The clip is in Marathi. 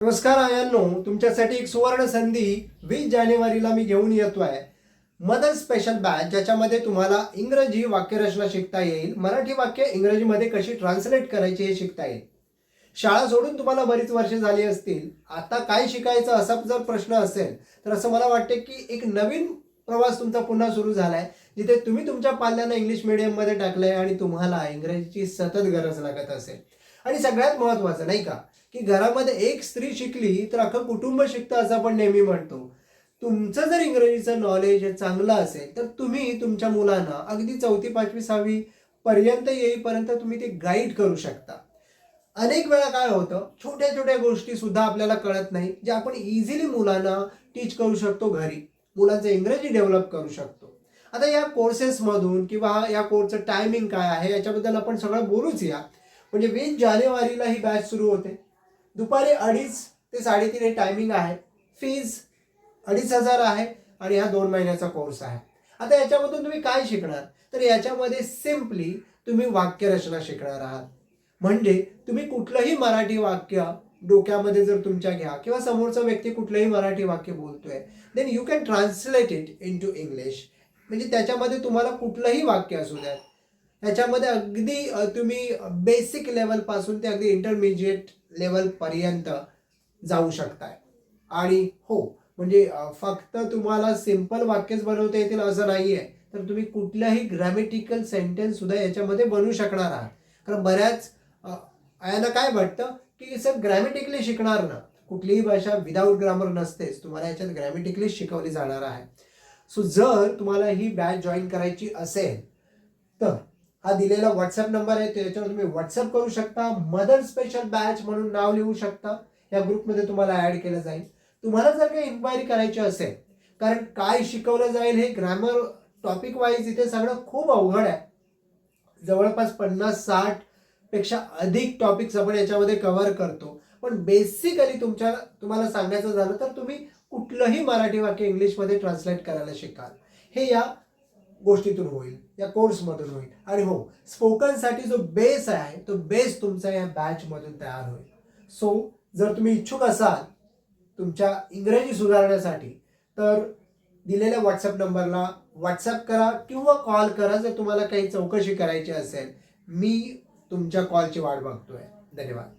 नमस्कार आयांनो तुमच्यासाठी एक सुवर्ण संधी वीस जानेवारीला मी घेऊन येतोय. मदर स्पेशल बॅच ज्याच्यामध्ये तुम्हाला इंग्रजी वाक्यरचना शिकता येईल मराठी वाक्य इंग्रजीमध्ये कशी ट्रान्सलेट करायची हे शिकता येईल. शाळा सोडून तुम्हाला बरीच वर्ष झाली असतील. आता काय शिकायचं असा जर प्रश्न असेल तर असं मला वाटते की एक नवीन प्रवास तुमचा पुन्हा सुरू झालाय जिथे तुम्ही तुमच्या पाल्यांना इंग्लिश मिडियममध्ये टाकलंय आणि तुम्हाला इंग्रजीची सतत गरज लागत असेल. आणि सगळ्यात महत्त्वाचं नाही का? की घरामध्ये एक स्त्री शिकली तर अख्खं कुटुंब शिकतं असं आपण नेहमी म्हणतो. तुमचं जर इंग्रजीचं नॉलेज चांगलं असेल तर तुम्ही तुमच्या मुलांना अगदी चौथी पाचवी सहावी पर्यंत येईपर्यंत तुम्ही ते गाईड करू शकता. अनेक वेळा काय होतं छोट्या छोट्या गोष्टी सुद्धा आपल्याला कळत नाही जे आपण इझिली मुलांना टीच करू शकतो घरी. मुलांचं इंग्रजी डेव्हलप करू शकतो. आता या कोर्सेसमधून किंवा या कोर्सचं टायमिंग काय आहे याच्याबद्दल आपण सगळं बोलूच या. म्हणजे वीस जानेवारीला ही बॅच सुरू होते. दुपारी अडीच ते साडेतीन हे टायमिंग आहे. फीज अडीच हजार आहे आणि हा दोन महिन्याचा कोर्स आहे. आता याच्यामधून तुम्ही काय शिकणार? तर याच्यामध्ये सिम्पली तुम्ही वाक्यरचना शिकणार आहात. म्हणजे तुम्ही कुठलंही मराठी वाक्य डोक्यामध्ये जर तुमच्या घ्या किंवा समोरचा व्यक्ती कुठलंही मराठी वाक्य बोलतोय then you can translate it into English म्हणजे त्याच्यामध्ये तुम्हाला कुठलंही वाक्य असू द्या ह्याच्यामध्ये अगदी तुम्ही बेसिक लेवलपासून ते अगदी इंटरमिजिएट लेवलपर्यंत जाऊ शकताय. आणि हो म्हणजे फक्त तुम्हाला सिंपल वाक्यच बनवता येतील असं नाही आहे तर तुम्ही कुठल्याही ग्रॅमेटिकल सेंटेन्स सुद्धा याच्यामध्ये बनवू शकणार आहात. कारण बऱ्याच अ, यांना काय वाटतं की सर ग्रॅमेटिकली शिकणार ना. कुठलीही भाषा विदाऊट ग्रामर नसतेच. तुम्हाला याच्यात ग्रॅमेटिकली शिकवली जाणार आहे. सो जर तुम्हाला ही बॅच जॉईन करायची असेल तर हा दिलेला व्हॉट्सअप नंबर आहे तो याच्यावर तुम्ही व्हॉट्सअप करू शकता. मदर स्पेशल बॅच म्हणून नाव लिहू शकता. या ग्रुपमध्ये तुम्हाला ऍड केलं जाईल. तुम्हाला जर काही इन्क्वायरी करायची असेल कारण काय शिकवलं जाईल हे ग्रॅमर टॉपिक वाईज इथे सगळं खूप अवघड आहे. जवळपास पन्नास साठपेक्षा अधिक टॉपिक्स आपण याच्यामध्ये कव्हर करतो. पण बेसिकली तुमच्या तुम्हाला सांगायचं झालं तर तुम्ही कुठलंही मराठी वाक्य इंग्लिशमध्ये ट्रान्सलेट करायला शिकाल. हे या गोष्टीतून होईल या कोर्समधून होईल. आणि हो स्पोकनसाठी जो बेस आहे तो बेस तुमचा या बॅचमधून तयार होईल. सो जर तुम्ही इच्छुक असाल तुमच्या इंग्रजी सुधारण्यासाठी तर दिलेल्या व्हॉट्सअप नंबरला व्हॉट्सअप करा किंवा कॉल करा जर तुम्हाला काही चौकशी करायची असेल. मी तुमच्या कॉलची वाट बघतोय. धन्यवाद.